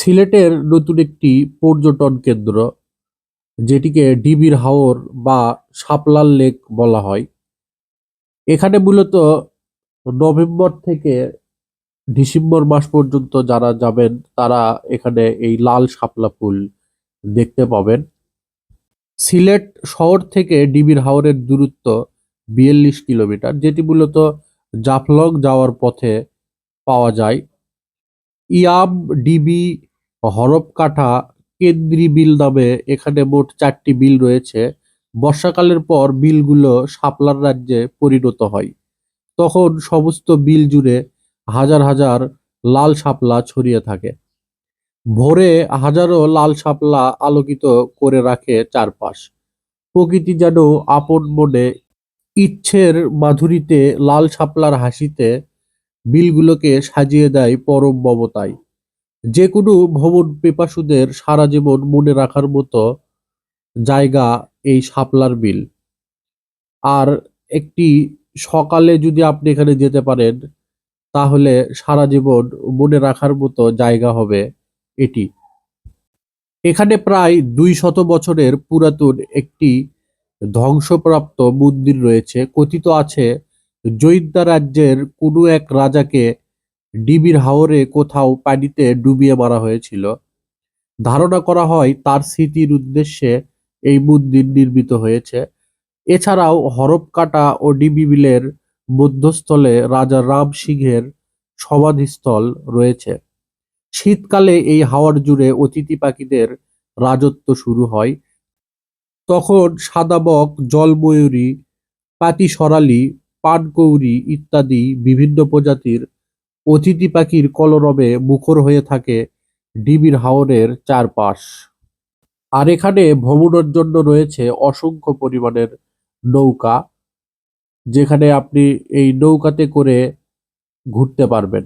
সিলেটের নতুন একটি পর্যটন কেন্দ্র, যেটিকে ডিবির হাওর বা শাপলার লেক বলা হয়। এখানে মূলত নভেম্বর থেকে ডিসেম্বর মাস পর্যন্ত যারা যাবেন, তারা এখানে এই লাল শাপলা ফুল দেখতে পাবেন। সিলেট শহর থেকে ডিবির হাওরের দূরত্ব বিয়াল্লিশ কিলোমিটার, যেটি মূলত জাফলং যাওয়ার পথে পাওয়া যায়। ইয়াম ডিবি হরপকাঠা কেন্দ্রি বিল নামে এখানে মোট চারটি বিল রয়েছে। বর্ষাকালের পর বিলগুলো শাপলার রাজ্যে পরিণত হয়। তখন সমস্ত বিল জুড়ে হাজার হাজার লাল শাপলা ছড়িয়ে থাকে। ভোরে হাজারো লাল শাপলা আলোকিত করে রাখে চারপাশ। প্রকৃতি যেন আপন মনে ইচ্ছের মাধুরীতে লাল শাপলার হাসিতে বিলগুলোকে সাজিয়ে দেয় পরম মমতায়। যে কোনো ভ্রমণ পিপাসুদের সারা জীবন মনে রাখার মতো জায়গা এই শাপলার বিল। আর একটি সকালে যদি আপনি এখানে যেতে পারেন, তাহলে সারা জীবন মনে রাখার মতো জায়গা হবে এটি। এখানে প্রায় দুই শত বছরের পুরাতন একটি ধ্বংসপ্রাপ্ত মন্দির রয়েছে। কথিত আছে জৈদ্যা রাজ্যের কোনো এক রাজাকে ডিবির হাওরে কোথাও পানিতে ডুবিয়ে মারা হয়েছিল। ধারণা করা হয় তার স্মৃতির উদ্দেশ্যে এই মন্দির নির্মিত হয়েছে। এছাড়াও হরপকাটা ও ডিবি বিলের মধ্যস্থলে রাজা রাম সিংহের সমাধিস্থল রয়েছে। শীতকালে এই হাওয়ার জুড়ে অতিথি পাখিদের রাজত্ব শুরু হয়। তখন সাদাবক জলময়ূরী পাতি সরালি পানকৌড়ি ইত্যাদি বিভিন্ন প্রজাতির অতিথি পাখির কলরবে মুখর হয়ে থাকে ডিবির হাওরের চারপাশ। আর এখানে ভ্রমণের জন্য রয়েছে অসংখ্য পরিমাণের নৌকা, যেখানে আপনি এই নৌকাতে করে ঘুরতে পারবেন।